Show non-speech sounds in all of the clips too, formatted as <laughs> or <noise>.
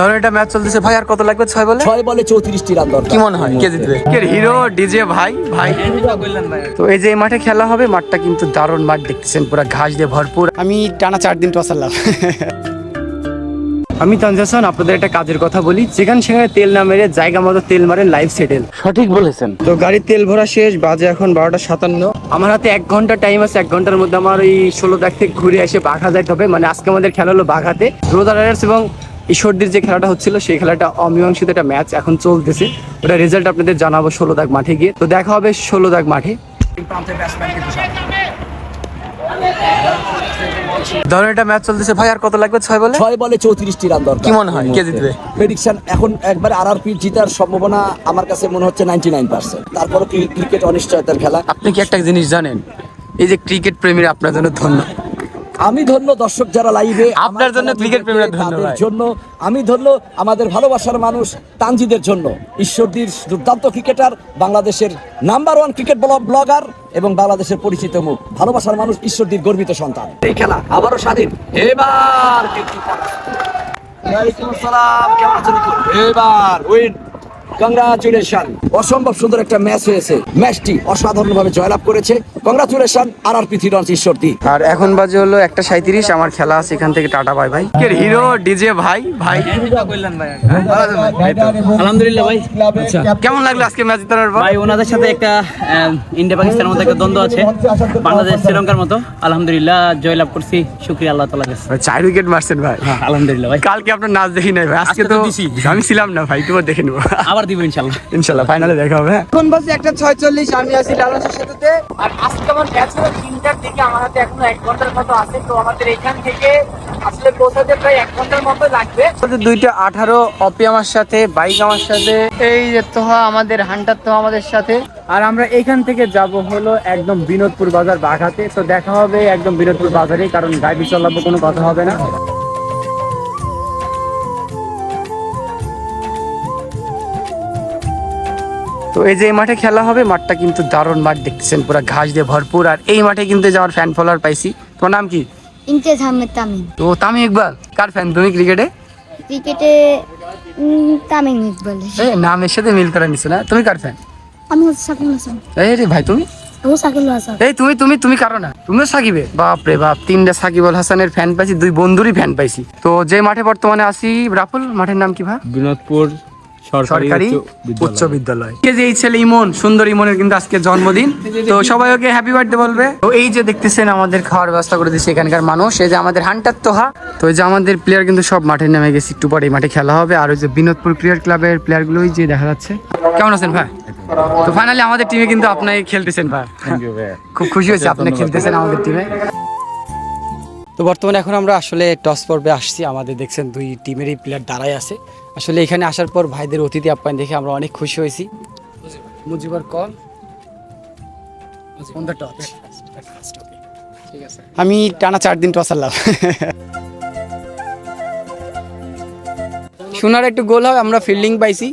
ধরো এটা ম্যাচ চলতেছে ভাই আর কত লাগবে? ছয় বলে? ছয় বলে চৌত্রিশটি রান দরকার। কি মনে হয়? কে জিতবে? কে হিরো ডিজে ভাই? ভাই? তো এই যে এই মাঠে খেলা হবে মাঠটা কিন্তু দারুণ মাঠ দেখতেছেন পুরো ঘাস দিয়ে ভরপুর। আমি টানা চার দিন টস আনলাম আমি তানজাসান আপনাদের একটা কাজের কথা বলি। যেখানে সেখানে তেল না মেরে জায়গা মতো তেল মারেন লাইফ সেটেল সঠিক বলেছেন। তো গাড়ির তেল ভরা শেষ বাজে এখন বারোটা সাতান্ন। আমার হাতে এক ঘণ্টা টাইম আছে এক ঘণ্টার মধ্যে আমার ওই ষোলো দাগ থেকে ঘুরে এসে বাঘা যাইতে হবে। মানে আজকে আমাদের খেলা হলো বাঘাতে। রোদা রাইডার্স এবং ঈশ্বরদীর যে খেলাটা হচ্ছিল সেই খেলাটা অমীমাংসিত একটা ম্যাচ এখন চলতেছে। ওটা রেজাল্ট আপনাদের জানাব ষোলো দাগ মাঠে গিয়ে। তো দেখা হবে ষোলো দাগ মাঠে। ধরো এটা ম্যাচ চলতেছে ভাই আর কত লাগবে? ছয় বলে? ছয় বলে চৌত্রিশটি রান দরকার। কি মনে হয়? কে জিতবে? প্রেডিকশন এখন একবার আর জিতার সম্ভাবনা আমার কাছে মনে হচ্ছে নাইনটি নাইন পার্সেন্ট তারপরও ক্রিকেট অনিশ্চয়তার খেলা। আপনি কি একটা জিনিস জানেন? এই যে ক্রিকেট প্রেমীরা আপনার জন্য ধন্য। আমি ধন্য দর্শক যারা লাইভে আপনার জন্য cricket প্রেমীরা ধন্য তাদের জন্য আমি ধন্য আমাদের ভালোবাসার মানুষ তানজিদের জন্য। ঈশ্বরদীর দুর্দান্ত ক্রিকেটার বাংলাদেশের নাম্বার ওয়ান ক্রিকেট ব্লগার এবং বাংলাদেশের পরিচিত মুখ। ভালোবাসার মানুষ ঈশ্বরদীর গর্বিত সন্তান। এই খেলা আবারও স্বাধীন। এবার এবার উইন কংগ্রাচুলেশন অসম্ভব সুন্দর একটা ম্যাচ হয়েছে। ম্যাচটি অসাধারণ ভাবে জয়লাভ করেছে। কংগ্রাচুলেশন আর আর পৃথিবীরঞ্জ ঈশ্বরদী আর এখন বাজে হলো একটা সাঁত্রিশ আমার খেলা আছে এখান থেকে টাটা বাই ভাই কে হিরো ডিজে ভাই? ভাই। আলহামদুলিল্লাহ ভাই। আচ্ছা কেমন লাগল আজকে ম্যাচ জিতানোর পর? ভাই ওনাদের সাথে একটা ইন্ডিয়া পাকিস্তানের মতো একটা দ্বন্দ্ব আছে। বাংলাদেশ শ্রীলঙ্কার মতো। আলহামদুলিল্লাহ জয়লাভ করছি। শুক্রিয়া আল্লাহ তালা কাছে। ভাই, চার উইকেট মারছেন ভাই। আলহামদুলিল্লাহ ভাই। কালকে আপনার নাচ দেখি নাই ভাই। আজকে তো আমি ছিলাম না ভাই তোমার দেখে নেব। আবার দিব ইনশাল্লাহ। ইনশাল্লাহ ফাইনালে দেখা হবে হ্যাঁ? এখন বাজে একটা ছয়চল্লিশ আমি আছি লালসের সাথে আর আজকে আমার ম্যাচ হলো তিনটার দিকে আমার হাতে এখনও এক ঘণ্টার মতো আছে তো আমাদের এখান থেকে আসলে পৌঁছাতে প্রায় এক ঘণ্টার মতো লাগবে। দুইটা আঠারো অপি আমার সাথে বাইক আমার সাথে। এই যে তোহা আমাদের হান্টার তোহা আমাদের সাথে। আর আমরা এখান থেকে যাব হলো একদম বিনোদপুর বাজার বাঘাতে। তো দেখা হবে একদম বিনোদপুর বাজারে কারণ গাড়ি চালাবো কোনো কথা হবে না। তো এই যে এই মাঠে খেলা হবে মাঠটা কিন্তু দারুণ মাঠ দেখতেছেন পুরো ঘাস দিয়ে ভরপুর। আর এই মাঠে কিন্তু যাওয়ার ফ্যান ফলোয়ার পাইছি। তোমার নাম কি? ইমতিয়াজ আহমেদ তামিম। তো তামিম ইকবাল কার ফ্যান তুমি ক্রিকেটে? ক্রিকেটে তামিম ইকবাল। এই নামের সাথে মিল করে নিছো না। তুমি কার ফ্যান আমি সাকিব হাসান। এই রে ভাই তুমি? এই তুমি তুমি তুমি কারও না। তুমিও সাকিবে? বাপ রে বাপ তিনটা সাকিব আল হাসানের ফ্যান পাইছি দুই বন্ধুরই ফ্যান পাইছি। তো যে মাঠে বর্তমানে আসি রাফুল মাঠের নাম কি ভাই? বিনোদপুর সরকারি উচ্চ বিদ্যালয়। যে এই ছেলে ইমন সুন্দর ইমনের কিন্তু আজকে জন্মদিন। তো সবাই ওকে হ্যাপি বার্থডে বলবে। তো এই যে দেখতেছেন আমাদের খাওয়ার ব্যবস্থা করে দিচ্ছে এখানকার মানুষ। এই যে আমাদের হান্টার তোহা। তো এই যে আমাদের প্লেয়ার কিন্তু সব মাঠে নেমে গেছে। একটু পরে মাঠে খেলা হবে। আর ওই যে বিনোদপুর ক্রিকেট ক্লাবের প্লেয়ার গুলোই যে দেখা যাচ্ছে। কেমন আছেন ভাই? তো ফাইনালি আমাদের টিমে কিন্তু আপনি খেলতেছেন ভাই। খুব খুশি হয়েছে আপনি খেলতেছেন আমাদের টিমে তো বর্তমানে এখন আমরা আসলে টস পর্বে আসছি। আমাদের দেখছেন দুই টিমেরই প্লেয়ার দাঁড়াই আছে। আসলে এখানে আসার পর ভাইদের অতিথি আপ্যায়ন দেখে আমরা অনেক খুশি হয়েছি। Mujibar call. On the touch আমি টানা চার দিন টসালাম <laughs> সোনার শোনার একটু গোল হয় আমরা ফিল্ডিং পাইছি।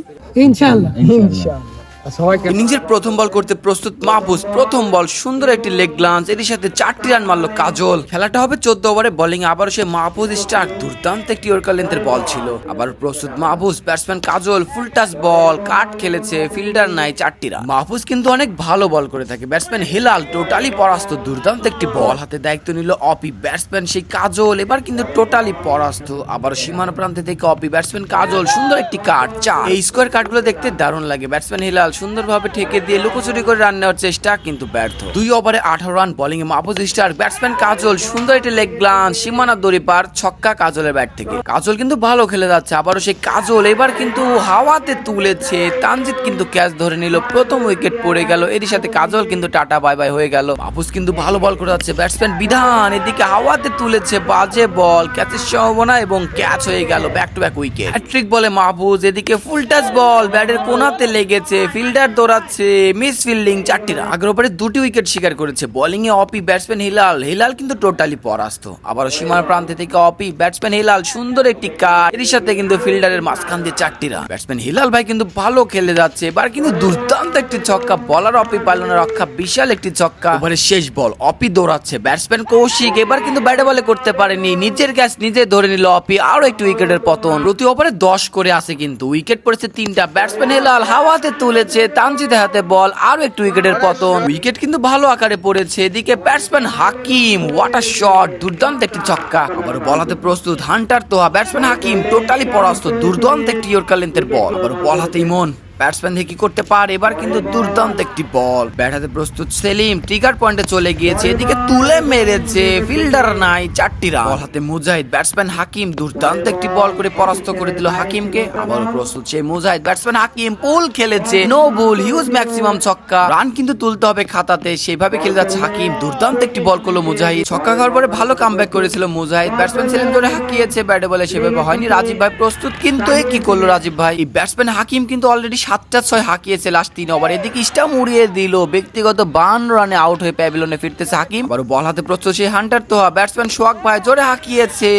ইনিংসের প্রথম বল করতে প্রস্তুত মাহফুজ। প্রথম বল, সুন্দর একটি লেগ গ্লান্স এর সাথে চারটি রান মারলো কাজল। খেলাটা হবে চোদ্দ ওভারে বোলিং আবারও সে মাহফুজ স্টার দুর্দান্ত একটি ওরকার লেন্থের বল ছিল। আবার প্রস্তুত Mahfuz batsman Kajal full touch ball cut খেলেছে ফিল্ডার নাই, চারটি রান মাহফুজ কিন্তু অনেক ভালো বল করে থাকে। ব্যাটসম্যান হেলাল টোটালি পরাস্ত, দুর্দান্ত একটি বল হাতে দায়িত্ব নিল অপি ব্যাটসম্যান সেই কাজল। এবার কিন্তু টোটালি পরাস্ত। আবার সীমানা প্রান্তে থেকে অপি ব্যাটসম্যান কাজল, সুন্দর একটি কাট চার। এই স্কোয়ার কাটগুলো দেখতে দারুণ লাগে। ব্যাটসম্যান হিলাল সুন্দরভাবে ঠেকে দিয়ে লুকোচুরি করে রান নেওয়ার চেষ্টা কিন্তু ব্যর্থ। দুই ওভারে আঠারো run bowling Mahfuz star batsman Kajal, সুন্দর একটি লেগ গ্লান্স সীমানা দড়ি পার, ছক্কা কাজলের ব্যাট থেকে। কাজল কিন্তু ভালো খেলে যাচ্ছে, আবারও সেই কাজল এবার কিন্তু হাওয়াতে তুলেছে। তানজিৎ কিন্তু ক্যাচ ধরে নিল, প্রথম উইকেট পড়ে গেল। এরই সাথে কাজল কিন্তু টাটা বাই বাই হয়ে গেল। মাহফুজ কিন্তু ভালো বল করে যাচ্ছে ব্যাটসম্যান বিধান এদিকে হাওয়াতে তুলেছে, বাজে বল ক্যাচের সম্ভাবনা এবং ক্যাচ হয়ে গেল back to back wicket hat trick বলে মাহফুজ, এদিকে ফুল টাচ বল ব্যাটের কোনাতে লেগেছে ফিল্ডার দৌড়াচ্ছে মিস ফিল্ডিং চারটি রান আগের ওভারে দুটি উইকেট শিকার করেছে। বোলিং এ অপি ব্যাটসম্যান হিলাল। হিলাল কিন্তু টোটালি পরাস্ত। আবারও সীমার প্রান্তে থেকে অপি ব্যাটসম্যান হিলাল। সুন্দর একটি কাজ। এর সাথে কিন্তু ফিল্ডারের মাঝখান দিয়ে চারটি রান ব্যাটসম্যান হিলাল ভাই কিন্তু ভালো খেলে যাচ্ছে। এবার কিন্তু দুর্দান্ত একটি ছক্কা। বলার অপি পারল না রক্ষা, বিশাল একটি ছক্কা। ওভারে শেষ বল। অপি দৌড়াচ্ছে। ব্যাটসম্যান কৌশিক এবার কিন্তু ব্যাটে বলে করতে পারেনি। নিজের ক্যাচ নিজে ধরে নিল অপি। আরও একটি উইকেটের পতন। প্রতি ওভারে দশ করে আসে কিন্তু। উইকেট পড়েছে তিনটা। ব্যাটসম্যান হিলাল হাওয়াতে তুলেছে তানজিদ হাতে বল আরও একটু উইকেটের পতন। উইকেট কিন্তু ভালো আকারে পড়েছে। এদিকে ব্যাটসম্যান হাকিম ওয়াটার শট দুর্দান্ত একটি ছক্কা। আবার বল হাতে প্রস্তুত, hunter Toha. Batsman Hakim totally পরাস্ত, দুর্দান্ত একটি ইয়র্কার লেন্থের বল। আবার বল হাতে ইমন ব্যাটসম্যান কি করতে পারে? এবার কিন্তু দুর্দান্ত একটি বল ব্যাট হাতে প্রস্তুত সেলিম ট্রিগার পয়েন্টে চলে গিয়েছে, এদিকে তুলে মেরেছে ফিল্ডার নাই, চারটি রান বল হাতে মুজাহিদ ব্যাটসম্যান হাকিম, দুর্দান্ত একটি বল করে পরাস্ত করে দিল হাকিমকে। আবার প্রস্তুত সেই মুজাহিদ ব্যাটসম্যান হাকিম পুল খেলেছে নো বুল হিউজ ম্যাক্সিমাম ছক্কা। রান কিন্তু তুলতে হবে খাতাতে, সেভাবে খেলে যাচ্ছে হাকিম। দুর্দান্ত একটি বল করল মুজাহিদ। ছক্কা খাওয়ার পরে ভালো কামব্যাক করেছিল মুজাহিদ। ব্যাটসম্যান সেলিম ধরে হাকিয়েছে ব্যাটে বলে সেভাবে হয়নি। রাজীব ভাই প্রস্তুত, কিন্তু কি করল রাজীব ভাই? ব্যাটসম্যান হাকিম কিন্তু অলরেডি সাতটা ছয় হাঁকিয়েছে লাস্ট তিন ওভার এদিকে স্টাম উড়িয়ে দিল। ব্যক্তিগত বান রানে আউট হয়ে প্যাভিলনে ফিরতেছে হাকিম। আবার বল হাতে প্রস্তুত সেই হান্টার তো ব্যাটসম্যান সোহাগ ভাই জোরে হাঁকিয়েছে।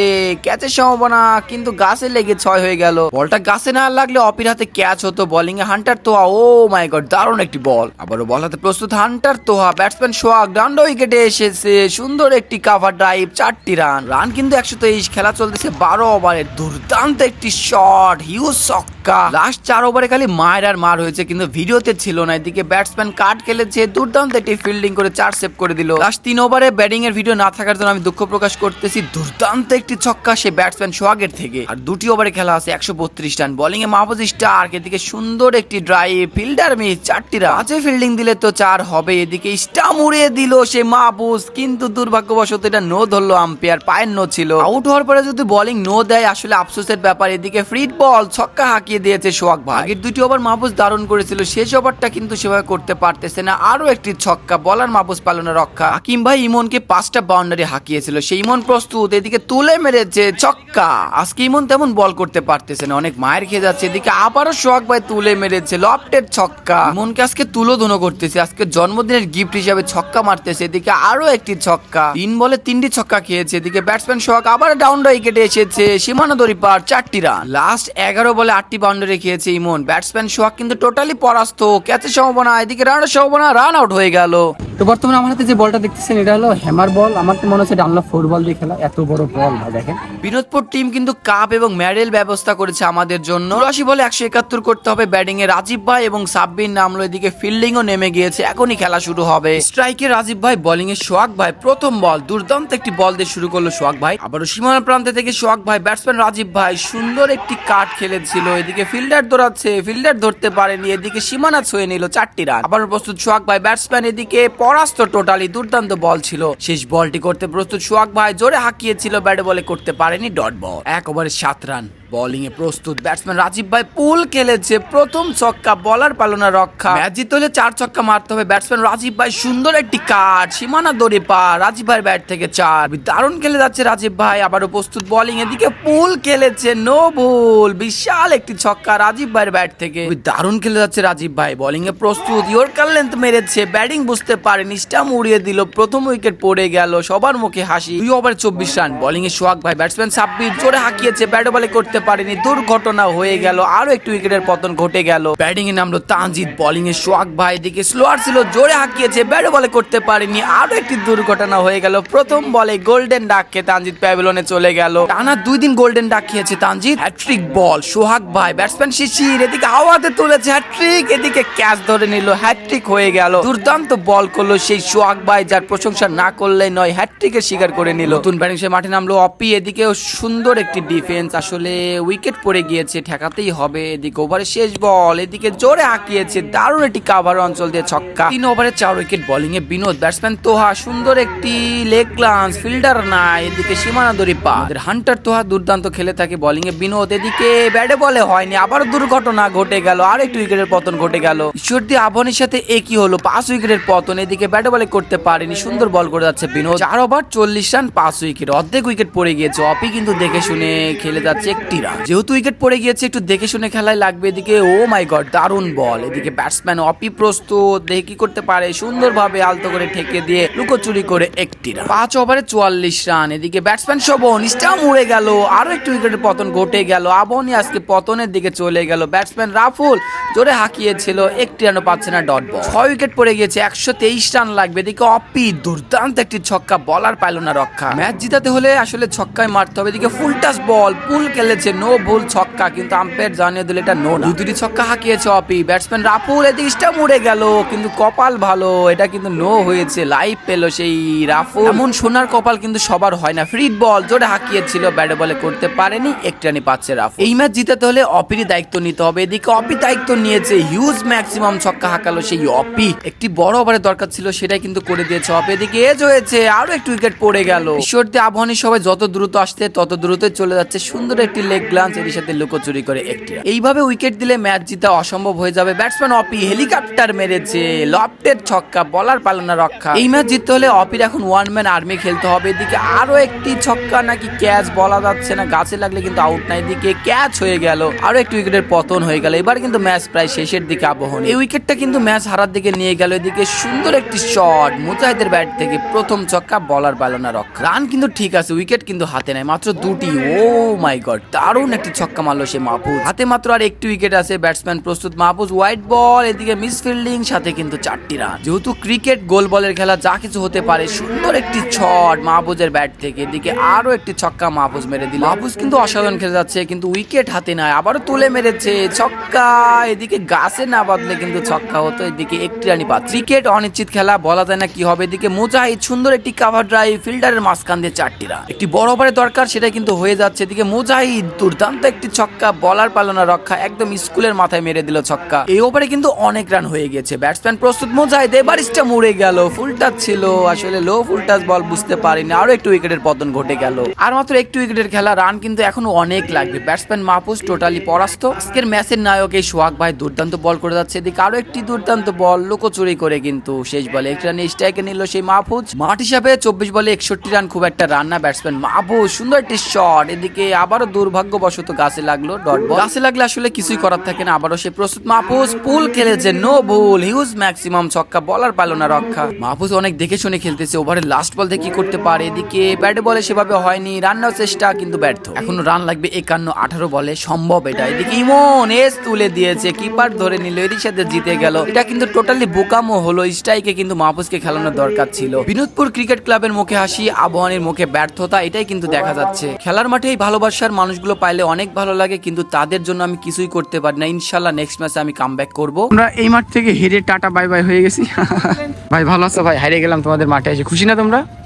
ক্যাচের সম্ভাবনা কিন্তু গাছে লেগে ছয় হয়ে গেল। বলটা গাছে না লাগলে অপির হাতে ক্যাচ হতো। বোলিং এ hunter Toha, oh my god দারুণ একটি বল আবারও বল হাতে প্রস্তুত হান্টার তোহা। ব্যাটসম্যান সোহাগ ডান্ড উইকেটে এসেছে। সুন্দর একটি কাভার ড্রাইভ চারটি রান রান কিন্তু একশো তেইশ, খেলা চলতেছে বারো ওভারে দুর্দান্ত একটি শট হিউজ ছক্কা। লাস্ট চার ওভারে খালি মায়ের আর মার হয়েছে, কিন্তু ভিডিওতে ছিল না। এদিকে ব্যাটসম্যান কাট খেলেছে দুর্দান্ত একটি ফিল্ডিং করে চার সেভ করে দিল। লাস্ট তিন ওভারে ব্যাটিং এর ভিডিও না থাকার জন্য আমি দুঃখ প্রকাশ করতেছি। দুর্দান্ত একটি ছক্কা সে ব্যাটসম্যান সোহাগের থেকে। আর দুটি ওভারে খেলা আছে একশো বত্রিশ রান। বোলিং এ মাহবুজ স্টার্ক, এদিকে সুন্দর একটি ড্রাইভ ফিল্ডার মিস চারটি রান। পাঁচে ফিল্ডিং দিলে তো চার হবে। এদিকে স্টাম উড়িয়ে দিল সে মাহবুজ কিন্তু দুর্ভাগ্যবশত এটা নো ধরলো আম্পায়ার পায়ের নো ছিল। আউট হওয়ার পরে যদি বোলিং নো দেয়, আসলে আফসোসের ব্যাপার। এদিকে ফ্রিড বল ছক্কা হাঁকিয়ে দিয়েছে সোহাগ ভাই। আগের দুটি ওভার মাহবুজ দারুণ করেছিল শেষ ওভারটা কিন্তু সেভাবে করতে পারতেছে না। আরও একটি ছক্কা, বলার মাহবুজ পালনের রক্ষা। হাকিম ভাই ইমনকে পাঁচটা বাউন্ডারি হাঁকিয়েছিল। সেই ইমন প্রস্তুত, এদিকে তুলে মেরেছে ছক্কা। আজকে ইমন তেমন বল করতে পারতেছে না, অনেক মায়ের খেয়ে যাচ্ছে। এদিকে আবারও সোহাগ ভাই তুলে মেরেছে লফটের ছক্কা। ইমনকে আজকে তুলো ধুনো করতেছে, আজকে জন্মদিনের গিফট হিসাবে ছক্কা মারতেছে। এদিকে আরও একটি ছক্কা, তিন বলে তিনটি ছক্কা খেয়েছে। এদিকে ব্যাটসম্যান সোহাগ আবার ডাউন উইকেটে এসেছে, সীমানা দড়ি পার, চারটি রান লাস্ট এগারো বলে আটটি বাউন্ডারি খেয়েছে ইমন। ব্যাটসম্যান সোহাগ কিন্তু টোটালি পরাস্ত। ক্যাচের সম্ভাবনা এদিকে রানের সম্ভাবনা রান আউট হয়ে গেল। তো বর্তমানে আমার হাতে যে বলটা দেখতেছেন এটা হলো হ্যামার বল আমার তো মনে হচ্ছে ডানলা ফুটবল দিয়ে খেলা এত বড় বল ভাই দেখেন। বিনোদপুর টিম কিন্তু কাপ এবং মেডেল ব্যবস্থা করেছে আমাদের জন্য। রাশি বলে একশো একাত্তর করতে হবে ব্যাটিং এ রাজীব ভাই এবং সাব্বির নামলো এদিকে ফিল্ডিং ও নেমে গিয়েছে এখনই খেলা শুরু হবে। স্ট্রাইকে রাজীব ভাই বোলিং এ সোহাগ ভাই প্রথম বল দুর্দান্ত একটি বল দিয়ে শুরু করল সোহাগ ভাই। আবারও সীমানা প্রান্তে থেকে সোহাগ ভাই ব্যাটসম্যান রাজীব ভাই সুন্দর একটি কাট খেলেছিল। এদিকে ফিল্ডার দৌড়াচ্ছে ফিল্ডার ধরতে পারেনি, এদিকে সীমানা ছুঁয়ে নিল চারটি রান। আবার প্রস্তুত সোহাগ ভাই ব্যাটসম্যান এদিকে পরাস্ত টোটালি দুর্দান্ত বল ছিল। শেষ বলটি করতে প্রস্তুত সোহাগ ভাই জোরে হাঁকিয়েছিল ব্যাট বলে করতে পারেনি ডট বল এক ওভারে সাত রান। বোলিং এ প্রস্তুত ব্যাটসম্যান রাজীব ভাই পুল খেলেছে। প্রথম ছক্কা বলার পালনা রক্ষা। ম্যাচ জিততে হলে চার ছক্কা মারতে হবে। ব্যাটসম্যান রাজীব ভাই সুন্দর একটি কাট সীমানা দড়ি পা রাজীব ভাই ব্যাট থেকে চার। দারুণ খেলে যাচ্ছে রাজীব ভাই। আবারও প্রস্তুত বোলিং এদিকে পুল খেলেছে নো ভুল বিশাল একটি ছক্কা রাজীব ভাইয়ের ব্যাট থেকে। দারুণ খেলে যাচ্ছে রাজীব ভাই। বোলিং এ প্রস্তুত। ইয়র্কার লেন্থ মেরেছে। ব্যাটিং বুঝতে পারেনি। স্টাম উড়িয়ে দিল। প্রথম উইকেট পড়ে গেল। সবার মুখে হাসি। দুই ওভার চব্বিশ রান বোলিং এ সোহাগ ভাই ব্যাটসম্যান সাব্বির জোরে হাঁকিয়েছে। ব্যাট বলে করতে পারেনি। দুর্ঘটনা হয়ে গেল আরও একটু উইকেটের পতন ঘটে গেল। ব্যাটিং এ নামলো তানজিদ বোলিং এ সোহাগ ভাই দিকে স্লোয়ার ছিল, জোরে হাঁকিয়েছে, ব্যাটে বলে করতে পারেনি। আরও একটি দুর্ঘটনা হয়ে গেল, প্রথম বলে গোল্ডেন ডাক খেয়ে তানজিদ প্যাভিলনে চলে গেল। টানা দুই দিন গোল্ডেন ডাক খেয়েছে তানজিদ। হ্যাট্রিক বল, সোহাগ ভাই, ব্যাটসম্যান শিশির, এদিকে হাওয়াতে তুলেছে হ্যাট্রিক এদিকে ক্যাচ ধরে নিল হ্যাট্রিক হয়ে গেল। দুর্দান্ত বল করল সেই সোহাগ ভাই, যার প্রশংসা না করলে নয় হ্যাট্রিকের শিকার করে নিল। নতুন ব্যাটিং সে মাঠে নামলো অপি, এদিকেও সুন্দর একটি ডিফেন্স, আসলে উইকেট পড়ে গিয়েছে, ঠেকাতেই হবে। এদিকে ওভারে শেষ বল এদিকে জোরে আঁকিয়েছে দারুণ একটি কাভার অঞ্চল দিয়ে ছক্কা। তিন ওভারে চার উইকেট বোলিং এ বিনোদ ব্যাটসম্যান তোহা, সুন্দর একটি লেগ গ্লান্স ফিল্ডার নাই, এদিকে সীমানা দড়ি পা হান্টার তোহা দুর্দান্ত খেলে থাকে বোলিং এ বিনোদ, এদিকে ব্যাটে বলে হয়নি, আবার দুর্ঘটনা ঘটে গেল আর একটু উইকেটের পতন ঘটে গেল। ঈশ্বরদী আবহানির সাথে একই হলো? পাঁচ উইকেটের পতন, এদিকে ব্যাটে বলে করতে পারেনি, সুন্দর বল করে যাচ্ছে বিনোদ। চার ওভার চল্লিশ রান পাঁচ উইকেট অর্ধেক উইকেট পড়ে গিয়েছে। অপি কিন্তু দেখে শুনে খেলে যাচ্ছে একটি রান যেহেতু উইকেট পড়ে গিয়েছে, একটু দেখে শুনে খেলায় লাগবে এদিকে। ও মাই গড দারুণ বল এদিকে ব্যাটসম্যান অপি প্রস্তুত, দেখে কি করতে পারে? সুন্দরভাবে আলতো করে ঠেকে দিয়ে লুকোচুরি করে একটি রান পাঁচ ওভারে চুয়াল্লিশ রান এদিকে ব্যাটসম্যান শোভন স্টাম্প উড়ে গেল। আরও একটু উইকেটের পতন ঘটে গেল। আবহনী আজকে পতনের দিকে চলে গেল। ব্যাটসম্যান রাফুল জোরে হাঁকিয়েছিল, একটি রানও পাচ্ছে না ডট বল ছয় উইকেট পড়ে গিয়েছে, একশো তেইশ রান লাগবে। এদিকে অপি দুর্দান্ত একটি ছক্কা বলার পাইল না রক্ষা। ম্যাচ জিতাতে হলে আসলে ছক্কায় মারতে হবে। এদিকে ফুল টাচ বল পুল খেলেছে নো ভুল ছক্কা কিন্তু আম্পায়ার জানিয়ে দিল এটা নো। দুই দুটি ছক্কা হাঁকিয়েছে অপি ব্যাটসম্যান রাফুল এদিকে স্টাম্প উড়ে গেল কিন্তু কপাল ভালো এটা কিন্তু নো হয়েছে লাইভ পেল সেই রাফুল। এমন সোনার কপাল কিন্তু সবার হয় না ফ্রি বল জোরে হাঁকিয়েছিল ব্যাটে বলে করতে পারেনি এক রানই পাচ্ছে রাফ এই ম্যাচ জিতাতে হলে অপিরই দায়িত্ব নিতে হবে এদিকে অপি দায়িত্ব নিয়েছে হিউজ ম্যাক্সিমাম ছক্কা হাঁকালো সেই অপি। একটি বড় ওভারের দরকার ছিল সেটাই কিন্তু করে দিয়েছে অপি এদিকে এজ হয়েছে আরও একটু উইকেট পড়ে গেল। ঈশ্বরদী আবহানী সবাই যত দ্রুত আসছে তত দ্রুত চলে যাচ্ছে সুন্দর একটি লেগ গ্লান্স এর সাথে লুকোচুরি করে একটি এইভাবে উইকেট দিলে ম্যাচ জিতা অসম্ভব হয়ে যাবে। ব্যাটসম্যান অপি হেলিকপ্টার মেরেছে। লফটের ছক্কা, বলার পালনা রক্ষা। এই ম্যাচ জিততে হলে অপির এখন ওয়ান ম্যান আর্মি খেলতে হবে। এদিকে আরও একটি ছক্কা নাকি ক্যাচ বলা যাচ্ছে না। গাছে লাগলে কিন্তু আউট নাই এদিকে ক্যাচ হয়ে গেল। আরও একটি উইকেটের পতন হয়ে গেল। এবার কিন্তু ম্যাচ প্রায় শেষের দিকে আবহন। এই উইকেটটা কিন্তু ম্যাচ হারার দিকে নিয়ে গেল। এদিকে সুন্দর একটি শট মুজাহিদের ব্যাট থেকে প্রথম ছক্কা, বলার পালনা রক্ষা। রান কিন্তু ঠিক আছে, উইকেট কিন্তু হাতে নাই মাত্র দুটি। ও মাই গড দারুণ একটি ছক্কা মারলো সে মাহফুজ। হাতে মাত্র আর একটি উইকেট আছে ব্যাটসম্যান প্রস্তুত। মাহফুজ হোয়াইট বল এদিকে মিস ফিল্ডিং সাথে কিন্তু চারটি রান যেহেতু ক্রিকেট গোল বলের খেলা যা কিছু হতে পারে, সুন্দর একটি ছট মাহফুজের ব্যাট থেকে। এদিকে আরও একটি ছক্কা মাহফুজ মেরে দিল। মাহফুজ কিন্তু অসাধারণ খেলে যাচ্ছে, কিন্তু উইকেট হাতে নাই, আবারও তুলে মেরেছে। ছক্কা, এদিকে গাছে না বাদলে কিন্তু ছক্কা হতো, এদিকে একটি রানি পাচ্ছে ক্রিকেট অনিশ্চিত খেলা, বলা যায় না কি হবে। এদিকে মুজাহিদ সুন্দর একটি কাভার ড্রাইভ ফিল্ডারের মাঝখান দিয়ে চারটি রান একটি বড় ওভারের দরকার সেটা কিন্তু হয়ে যাচ্ছে। এদিকে মুজাহিদ দুর্দান্ত একটি ছক্কা, বলার পালনা রক্ষা, একদম স্কুলের মাথায় মেরে দিল ছক্কা। এই ওভারে কিন্তু অনেক রান হয়ে গেছে। ব্যাটসম্যান প্রস্তুত, মুজাহিদ, এবার স্টা মুড়ে গেল। ফুল টাচ ছিল, আসলে লো ফুল টাচ বল বুঝতে পারিনি। আরও একটু উইকেটের পতন ঘটে গেল। আর মাত্র একটু উইকেটের খেলা, রান কিন্তু এখনও অনেক লাগবে। ব্যাটসম্যান মাহফুজ টোটালি পরাস্ত। আজকের ম্যাচের নায়ক এই সোহাগ ভাই দুর্দান্ত বল করে যাচ্ছে। এদিকে আরও একটি দুর্দান্ত বল, লুকোচুরি করে কিন্তু শেষ বলে একটি রান স্ট্রাইকে নিল সেই মাহফুজ। মাঠ হিসাবে চব্বিশ বলে একষট্টি রান, খুব একটা রান না ব্যাটসম্যান মাহফুজ। সুন্দর একটি শট, এদিকে আবারও দুর্ভাগ্যবশত গাছে লাগল ডট বল। গাছে লাগলে আসলে কিছুই করার থাকে না। আবারও সে প্রস্তুত মাহফুজ। পুল খেলেছে নো ভুল হিউজ ম্যাক্সিমাম ছক্কা, বলার পারল না রক্ষা। মাহফুজ অনেক দেখে শুনে খেলতেছে, ওভারের লাস্ট বল থেকে কি করতে পারে? এদিকে ব্যাটে বলে সেভাবে হয়নি রান নেওয়ার চেষ্টা, কিন্তু ব্যর্থ। এখনও রান লাগবে একান্ন, আঠারো বলে সম্ভব এটা। এদিকে ইমন, এস তুলে দিয়েছে কিপার ধরে নিল, এরই সাথে জিতে গেল। এটা কিন্তু টোটালি বোকামো হলো স্ট্রাইকে কিন্তু মাহফুজকে খেলানোর দরকার ছিল। বিনোদপুর ক্রিকেট ক্লাবের মুখে হাসি আবহানের মুখে ব্যর্থতা, এটাই কিন্তু দেখা যাচ্ছে। খেলার মাঠে এই ভালোবাসার মানুষগুলো পাইলে অনেক ভালো লাগে, কিন্তু তাদের জন্য আমি কিছুই করতে পারি না। ইনশাল্লাহ নেক্সট মাসে আমি কাম ব্যাক করব। আমরা এই মাঠ থেকে হেরে টাটা বাই বাই হয়ে গেছি। <laughs> ভাই, ভালো আছো? ভাই, হারিয়ে গেলাম তোমাদের মাঠে, এসে খুশি না তোমরা?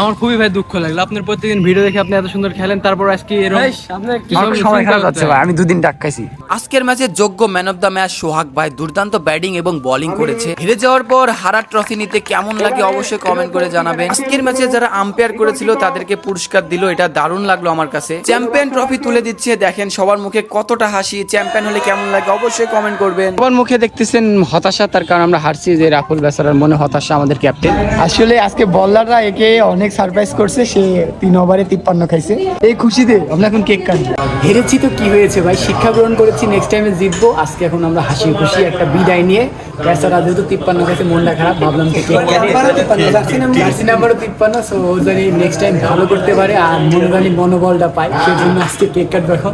আমার খুবই ভাই দুঃখ লাগল। আপনার প্রত্যেকদিন ভিডিও দেখে আপনি এত সুন্দর খেলেন তারপর আজকে এরকম সময় খারাপ যাচ্ছে ভাই আমি দুদিন ডাক খাইছি। আজকের ম্যাচে যোগ্য man of the match Sohag ভাই দুর্দান্ত ব্যাটিং এবং বোলিং করেছে। হেরে যাওয়ার পর হারার ট্রফি নিতে কেমন লাগে অবশ্যই কমেন্ট করে জানাবেন। আজকের ম্যাচে যারা আম্পায়ার করেছিল তাদেরকে পুরস্কার দিল এটা দারুণ লাগল আমার কাছে। চ্যাম্পিয়ন ট্রফি তুলে দিচ্ছে দেখেন সবার মুখে কতটা হাসি। চ্যাম্পিয়ন হলে কেমন লাগে অবশ্যই কমেন্ট করবেন। সবার মুখে দেখতেছেন হতাশা তার কারণ আমরা হারছি যে রাহুল বেসারার মনে হতাশা আমাদের ক্যাপ্টেন আসলে আজকে বলাররা একে অনেক সারপ্রাইজ করছে সে তিন ওভারে তিপ্পান্ন খাইছে। এই খুশিতে আমরা এখন কেক কাটবো। হেরেছি তো কি হয়েছে ভাই? শিক্ষা গ্রহণ করেছি নেক্সট টাইমে জিতবো। আজকে এখন আমরা হাসি খুশি একটা বিদায় নিয়ে বেসারা যেহেতু তিপ্পান্ন খাইছে মনটা খারাপ ভাবলাম যে কেক জার্সি নাম্বারও তিপ্পান্ন সো ও জানি নেক্সট টাইম ভালো করতে পারে আর মনে জানি মনোবলটা পায় সেই জন্য আজকে কেক কাটবো এখন।